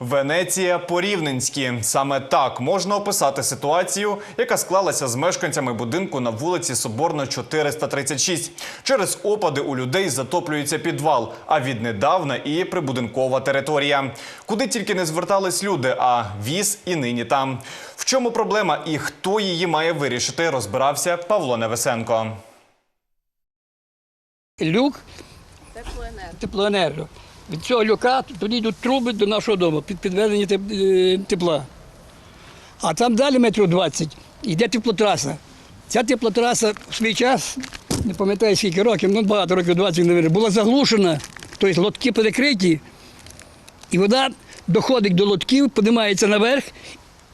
Венеція по-рівненськи. Саме так можна описати ситуацію, яка склалася з мешканцями будинку на вулиці Соборна 436. Через опади у людей затоплюється підвал, а віднедавна і прибудинкова територія. Куди тільки не звертались люди, а віз і нині там. В чому проблема і хто її має вирішити, розбирався Павло Невесенко. люк теплоенерго. Від цього люка тоді йдуть труби до нашого дому під підведення е, тепла. А там далі метрів 20 йде теплотраса. Ця теплотраса в свій час, не пам'ятаю скільки років, ну багато років 20, мабуть, була заглушена, тобто лотки перекриті, і вода доходить до лотків, піднімається наверх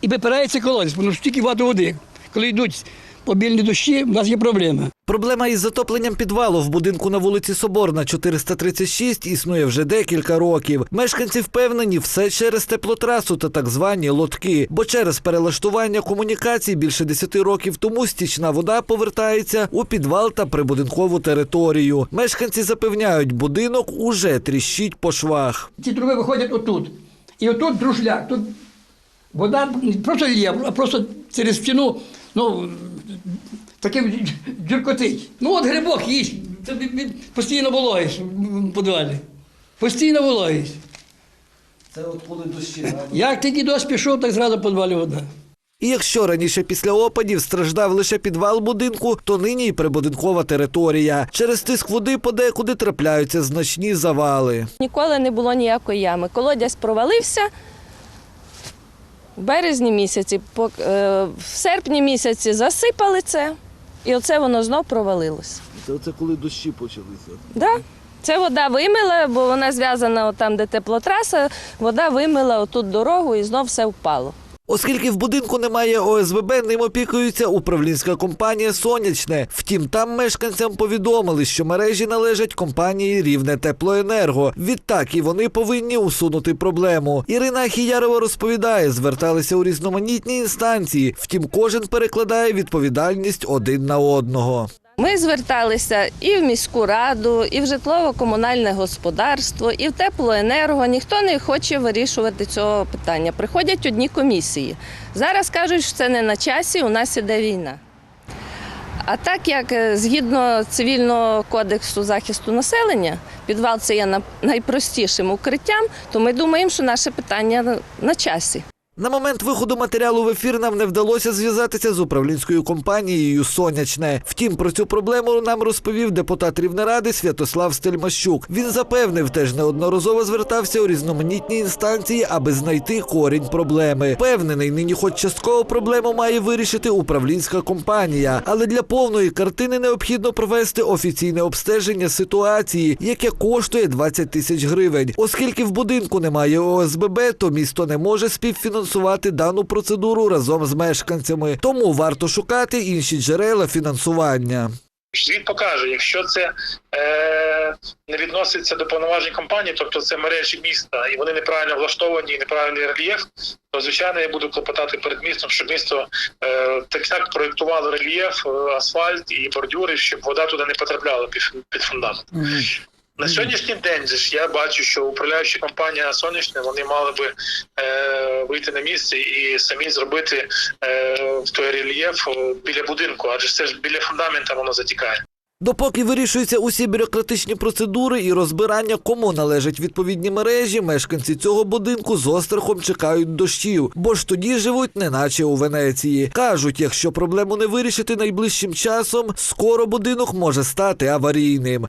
і випирається колодязь, тому що стільки багато води. Коли йдуть обільні дощі, в нас є проблема. Проблема із затопленням підвалу в будинку на вулиці Соборна 436 існує вже декілька років. Мешканці впевнені, все через теплотрасу та так звані лотки. Бо через перелаштування комунікацій більше 10 років тому стічна вода повертається у підвал та прибудинкову територію. Мешканці запевняють, будинок уже тріщить по швах. Ці труби виходять отут. І отут друшляк. Тут вода не просто лє, а просто через стіну, ну, таким джуркотить. Ну от грибок їсть. Він постійно вологість в підвалі. Постійно вологість. Це от коли дощі. Як тільки дощ пішов, так зразу в підвалі вода. І якщо раніше після опадів страждав лише підвал будинку, то нині й прибудинкова територія. Через тиск води подекуди трапляються значні завали. Ніколи не було ніякої ями. Колодязь провалився в березні місяці, е, в серпні місяці засипали це, і оце воно знов провалилося. Це оце коли дощі почалися. Да? Це вода вимила, бо вона зв'язана там, де теплотраса, вода вимила отут дорогу і знов все впало. Оскільки в будинку немає ОСББ, ним опікується управлінська компанія Сонячне. Втім, там мешканцям повідомили, що мережі належать компанії Рівне Теплоенерго. Відтак і вони повинні усунути проблему. Ірина Ахіярова розповідає, зверталися у різноманітні інстанції. Втім, кожен перекладає відповідальність один на одного. Ми зверталися і в міську раду, і в житлово-комунальне господарство, і в теплоенерго. Ніхто не хоче вирішувати цього питання. Приходять одні комісії. Зараз кажуть, що це не на часі, у нас іде війна. А так як е, згідно цивільного кодексу захисту населення, підвал це є найпростішим укриттям, то ми думаємо, що наше питання на- на часі. На момент виходу матеріалу в ефір нам не вдалося зв'язатися з управлінською компанією Сонячне. Втім, про цю проблему нам розповів депутат Рівнеради Святослав Стельмащук. Він запевнив, теж неодноразово звертався у різноманітні інстанції, аби знайти корінь проблеми. Певнений, нині хоч частково проблему має вирішити управлінська компанія, але для повної картини необхідно провести офіційне обстеження ситуації, яке коштує 20 тисяч гривень. Оскільки в будинку немає ОСББ, то місто не може співфінансувати дану процедуру разом з мешканцями. Тому варто шукати інші джерела фінансування. Світ покаже, якщо це е, не відноситься до повноважень компанії, тобто це мережі міста, і вони неправильно влаштовані і неправильний рельєф, то звичайно я буду клопотати перед містом, щоб місто е, так так проєктувало рельєф, е, асфальт і бордюри, щоб вода туди не потрапляла під, під фундамент. На сьогоднішній день ж я бачу, що управляюча компанія сонячне вони мали би е, вийти на місце і самі зробити е, той рельєф е, біля будинку, адже це ж біля фундамента воно затікає. Допоки вирішуються усі бюрократичні процедури і розбирання, кому належать відповідні мережі, мешканці цього будинку з острахом чекають дощів, бо ж тоді живуть неначе у Венеції. Кажуть, якщо проблему не вирішити найближчим часом, скоро будинок може стати аварійним.